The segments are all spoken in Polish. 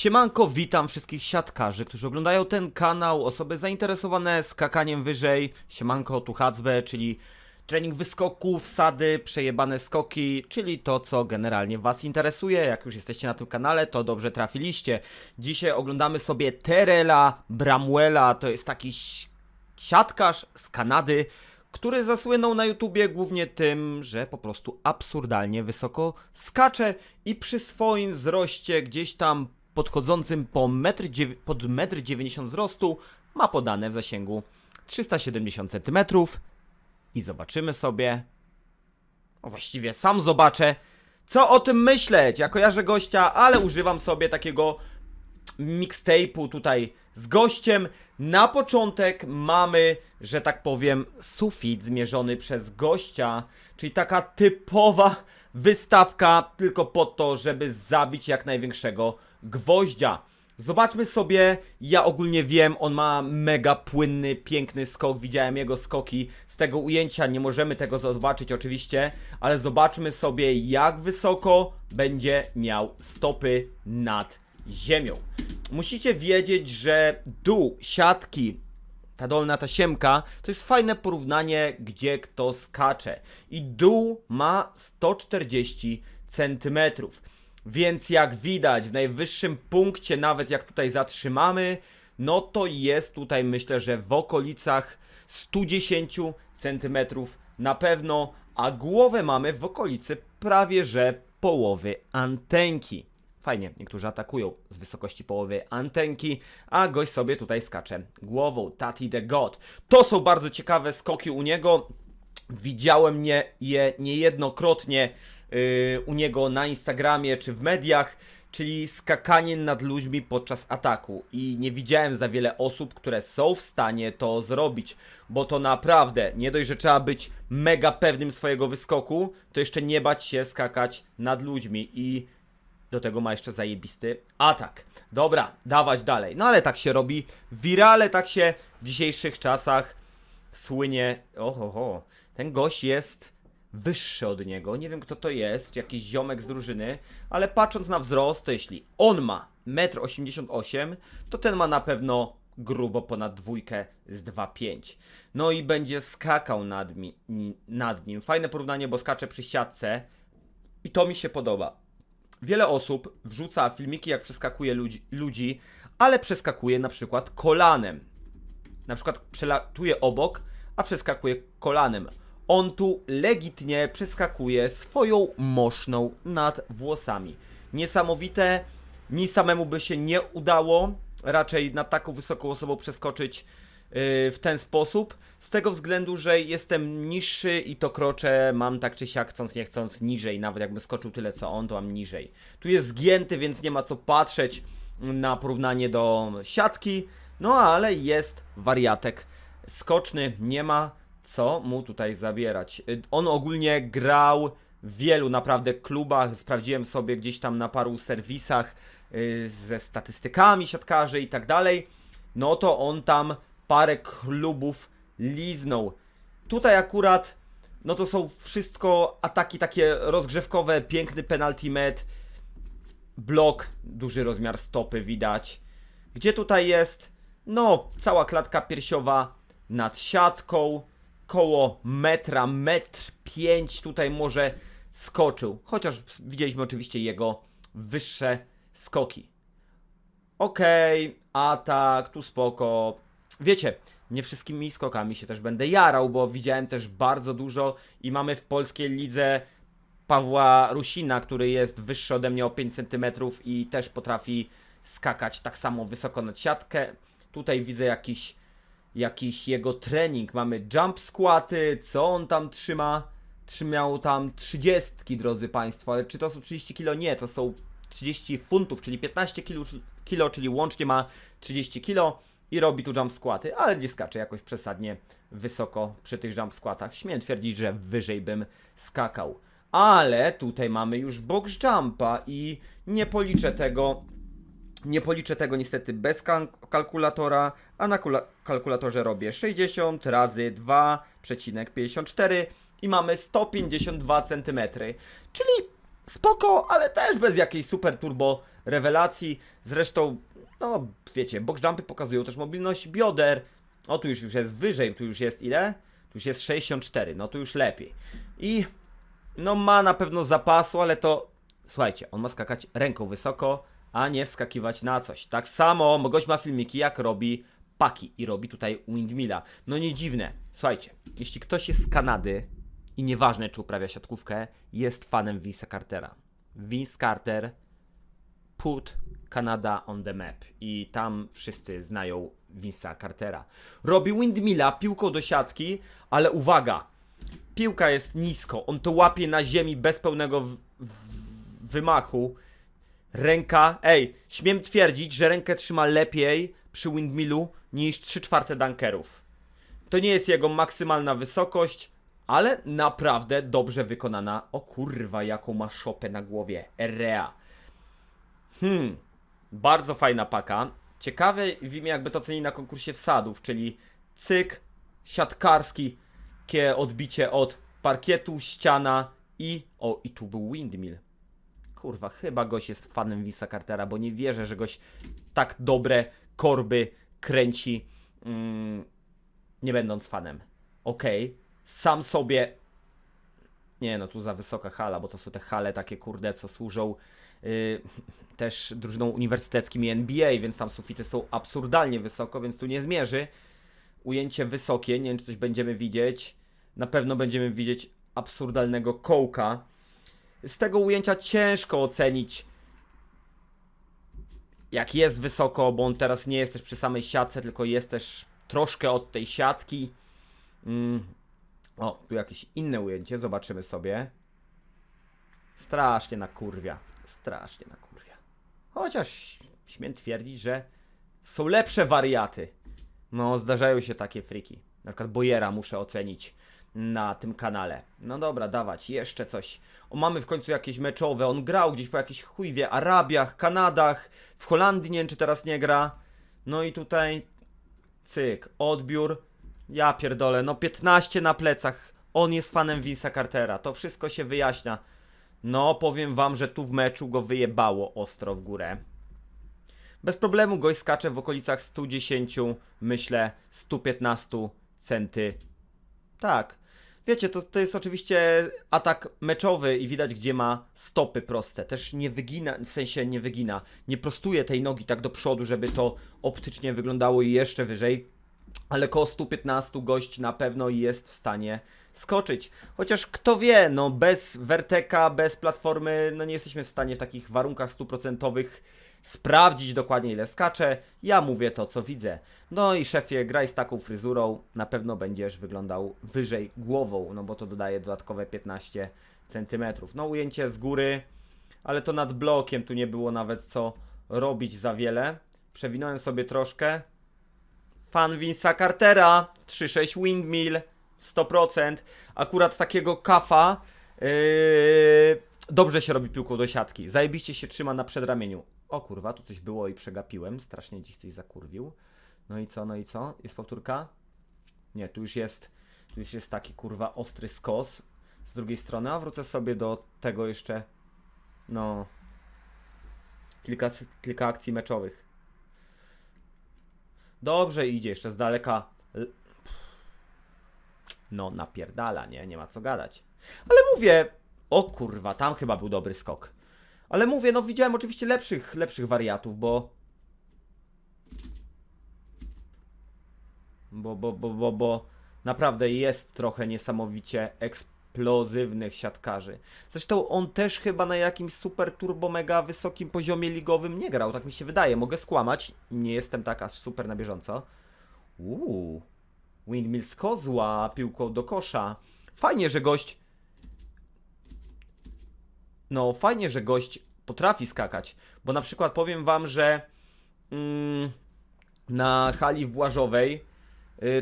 Siemanko, witam wszystkich siatkarzy, którzy oglądają ten kanał, osoby zainteresowane skakaniem wyżej. Siemanko, tu Hacbe, czyli trening wyskoków, sady, przejebane skoki, czyli to, co generalnie Was interesuje. Jak już jesteście na tym kanale, to dobrze trafiliście. Dzisiaj oglądamy sobie Terela Bramwella, to jest taki siatkarz z Kanady, który zasłynął na YouTubie głównie tym, że po prostu absurdalnie wysoko skacze i przy swoim wzroście gdzieś tam podchodzącym po metr pod 1,90 m wzrostu ma podane w zasięgu 370 cm i zobaczymy sobie, o właściwie sam zobaczę, co o tym myśleć. Ja kojarzę gościa, ale używam sobie takiego mixtape'u tutaj z gościem. Na początek mamy, że tak powiem, sufit zmierzony przez gościa, czyli taka typowa wystawka tylko po to, żeby zabić jak największego gwoździa. Zobaczmy sobie, ja ogólnie wiem, on ma mega płynny, piękny skok, widziałem jego skoki z tego ujęcia, nie możemy tego zobaczyć oczywiście, ale zobaczmy sobie jak wysoko będzie miał stopy nad ziemią. Musicie wiedzieć, że dół siatki, ta dolna tasiemka, to jest fajne porównanie, gdzie kto skacze. I dół ma 140 cm. Więc jak widać, w najwyższym punkcie, nawet jak tutaj zatrzymamy, no to jest tutaj myślę, że w okolicach 110 cm na pewno, a głowę mamy w okolicy prawie że połowy antenki. Fajnie, niektórzy atakują z wysokości połowy antenki, a gość sobie tutaj skacze głową. Tati the God. To są bardzo ciekawe skoki u niego. Widziałem nie, je niejednokrotnie yy, u niego na Instagramie czy w mediach, czyli skakanie nad ludźmi podczas ataku. I nie widziałem za wiele osób, które są w stanie to zrobić, bo to naprawdę nie dość, że trzeba być mega pewnym swojego wyskoku, to jeszcze nie bać się skakać nad ludźmi i do tego ma jeszcze zajebisty atak. Dobra, dawać dalej. No ale tak się robi. Wirale tak się w dzisiejszych czasach słynie. Oho, ten gość jest wyższy od niego. Nie wiem kto to jest, czy jakiś ziomek z drużyny, ale patrząc na wzrost, to jeśli on ma 1,88 m, to ten ma na pewno grubo ponad dwójkę z 2,5. No i będzie skakał nad, mi, nad nim. Fajne porównanie, bo skacze przy siatce i to mi się podoba. Wiele osób wrzuca filmiki, jak przeskakuje ludzi, ludzi, ale przeskakuje na przykład kolanem. Na przykład przelatuje obok, a przeskakuje kolanem. On tu legitnie przeskakuje swoją moszną nad włosami. Niesamowite. Mi samemu by się nie udało raczej nad taką wysoką osobą przeskoczyć w ten sposób. Z tego względu, że jestem niższy i to kroczę mam tak czy siak, chcąc nie chcąc, niżej. Nawet jakbym skoczył tyle co on, to mam niżej. Tu jest zgięty, więc nie ma co patrzeć na porównanie do siatki. No ale jest wariatek skoczny, nie ma co mu tutaj zabierać. Y, On ogólnie grał w wielu naprawdę klubach, sprawdziłem sobie gdzieś tam na paru serwisach y, ze statystykami siatkarzy i tak dalej. No to on tam parę klubów liznął. Tutaj akurat, no to są wszystko ataki takie rozgrzewkowe, piękny penalty met, blok, duży rozmiar stopy widać. Gdzie tutaj jest? No, cała klatka piersiowa nad siatką, koło metra, metr pięć tutaj może skoczył. Chociaż widzieliśmy oczywiście jego wyższe skoki. Okej, atak, tu spoko. Wiecie, nie wszystkimi skokami się też będę jarał, bo widziałem też bardzo dużo i mamy w polskiej lidze Pawła Rusina, który jest wyższy ode mnie o 5 cm i też potrafi skakać tak samo wysoko nad siatkę. Tutaj widzę jakiś, jakiś jego trening. Mamy jump squaty, co on tam trzyma? Trzymał tam 30, drodzy Państwo, ale czy to są 30 kilo? Nie, to są 30 funtów, czyli 15 kilo, kilo czyli łącznie ma 30 kilo i robi tu jump squaty, ale nie skacze jakoś przesadnie wysoko przy tych jump squatach. Śmiem twierdzić, że wyżej bym skakał. Ale tutaj mamy już box jumpa i nie policzę tego nie policzę tego niestety bez kalkulatora, a na kula- kalkulatorze robię 60 razy 2,54 i mamy 152 cm. Czyli spoko, ale też bez jakiejś super turbo rewelacji. Zresztą, no wiecie, box jumpy pokazują też mobilność bioder. O, tu już, jest wyżej, tu już jest ile? Tu już jest 64, no tu już lepiej. I no ma na pewno zapasu, ale to słuchajcie, on ma skakać ręką wysoko, a nie wskakiwać na coś. Tak samo gość ma filmiki, jak robi paki i robi tutaj windmilla. No nie dziwne. Słuchajcie, jeśli ktoś jest z Kanady i nieważne czy uprawia siatkówkę, jest fanem Vince'a Cartera. Vince Carter put Canada on the map i tam wszyscy znają Vince'a Cartera. Robi windmilla piłką do siatki, ale uwaga, piłka jest nisko, on to łapie na ziemi bez pełnego wymachu. Ręka, ej, śmiem twierdzić, że rękę trzyma lepiej przy windmillu niż 3 czwarte dunkerów. To nie jest jego maksymalna wysokość, ale naprawdę dobrze wykonana. O kurwa, jaką ma szopę na głowie. Erea. Hmm, bardzo fajna paka. Ciekawe w imię jakby to cenili na konkursie wsadów, czyli cyk, siatkarski, kie odbicie od parkietu, ściana i... O, i tu był windmill. Kurwa, chyba gość jest fanem Visa Cartera, bo nie wierzę, że gość tak dobre korby kręci, mm, nie będąc fanem. Okej, sam sobie... Nie no, tu za wysoka hala, bo to są te hale takie kurde, co służą y, też drużynom uniwersyteckim i NBA, więc tam sufity są absurdalnie wysoko, więc tu nie zmierzy. Ujęcie wysokie, nie wiem czy coś będziemy widzieć. Na pewno będziemy widzieć absurdalnego kołka. Z tego ujęcia ciężko ocenić, jak jest wysoko, bo on teraz nie jest też przy samej siatce, tylko jest też troszkę od tej siatki. Mm. O, tu jakieś inne ujęcie, zobaczymy sobie. Strasznie na kurwia. Strasznie na kurwia. Chociaż śmiem twierdzić, że są lepsze wariaty. No, zdarzają się takie friki. Na przykład Bojera muszę ocenić na tym kanale. No dobra, dawać jeszcze coś. O, mamy w końcu jakieś meczowe. On grał gdzieś po jakichś chujwie Arabiach, Kanadach, w Holandii, nie wiem czy teraz nie gra. No i tutaj cyk, odbiór. Ja pierdolę, no 15 na plecach. On jest fanem Vince'a Cartera. To wszystko się wyjaśnia. No, powiem wam, że tu w meczu go wyjebało ostro w górę. Bez problemu gość skacze w okolicach 110, myślę 115 centy. Tak. Wiecie, to, to jest oczywiście atak meczowy i widać, gdzie ma stopy proste. Też nie wygina, w sensie nie wygina, nie prostuje tej nogi tak do przodu, żeby to optycznie wyglądało jeszcze wyżej. Ale koło 115 gość na pewno jest w stanie skoczyć. Chociaż kto wie, no bez Verteka, bez platformy, no nie jesteśmy w stanie w takich warunkach stuprocentowych sprawdzić dokładnie ile skacze. Ja mówię to, co widzę. No i szefie, graj z taką fryzurą, na pewno będziesz wyglądał wyżej głową, no bo to dodaje dodatkowe 15 cm. No ujęcie z góry, ale to nad blokiem, tu nie było nawet co robić za wiele. Przewinąłem sobie troszkę. Fan Vince'a Cartera, 3.6 windmill, 100%. Akurat takiego kafa yy, dobrze się robi piłką do siatki. Zajebiście się trzyma na przedramieniu. O kurwa, tu coś było i przegapiłem. Strasznie dziś coś zakurwił. No i co, no i co? Jest powtórka? Nie, tu już jest, tu już jest taki kurwa ostry skos z drugiej strony, a wrócę sobie do tego jeszcze, no, kilka, kilka akcji meczowych. Dobrze idzie, jeszcze z daleka. No, napierdala, nie? Nie ma co gadać. Ale mówię, o kurwa, tam chyba był dobry skok. Ale mówię, no widziałem oczywiście lepszych, lepszych wariatów, bo... Bo, bo, bo, bo, bo naprawdę jest trochę niesamowicie eksplozywnych siatkarzy. Zresztą on też chyba na jakimś super turbo mega wysokim poziomie ligowym nie grał, tak mi się wydaje. Mogę skłamać, nie jestem tak aż super na bieżąco. Uuu, windmill z kozła piłką do kosza. Fajnie, że gość no fajnie, że gość potrafi skakać, bo na przykład powiem wam, że mm, na hali w Błażowej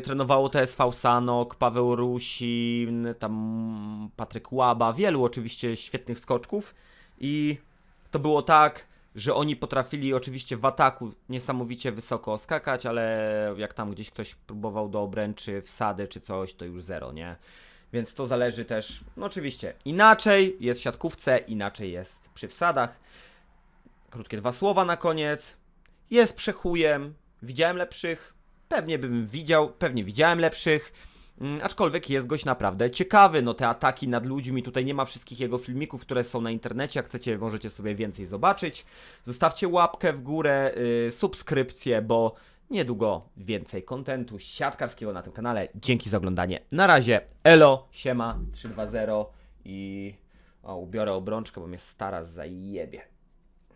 trenowało TSV Sanok, Paweł Rusin, tam Patryk Łaba, wielu oczywiście świetnych skoczków i to było tak, że oni potrafili oczywiście w ataku niesamowicie wysoko skakać, ale jak tam gdzieś ktoś próbował do obręczy, wsady czy coś, to już zero, nie? Więc to zależy też, no oczywiście, inaczej jest w siatkówce, inaczej jest przy wsadach. krótkie dwa słowa na koniec. Jest przechujem. Widziałem lepszych. Pewnie bym widział, pewnie widziałem lepszych. Mm, Aczkolwiek jest gość naprawdę ciekawy. No te ataki nad ludźmi, tutaj nie ma wszystkich jego filmików, które są na internecie. Jak chcecie, możecie sobie więcej zobaczyć. Zostawcie łapkę w górę, yy, subskrypcję, bo niedługo więcej kontentu siatkarskiego na tym kanale. Dzięki za oglądanie. Na razie, elo, siema, 320 i... O, ubiorę obrączkę, bo mnie stara zajebie.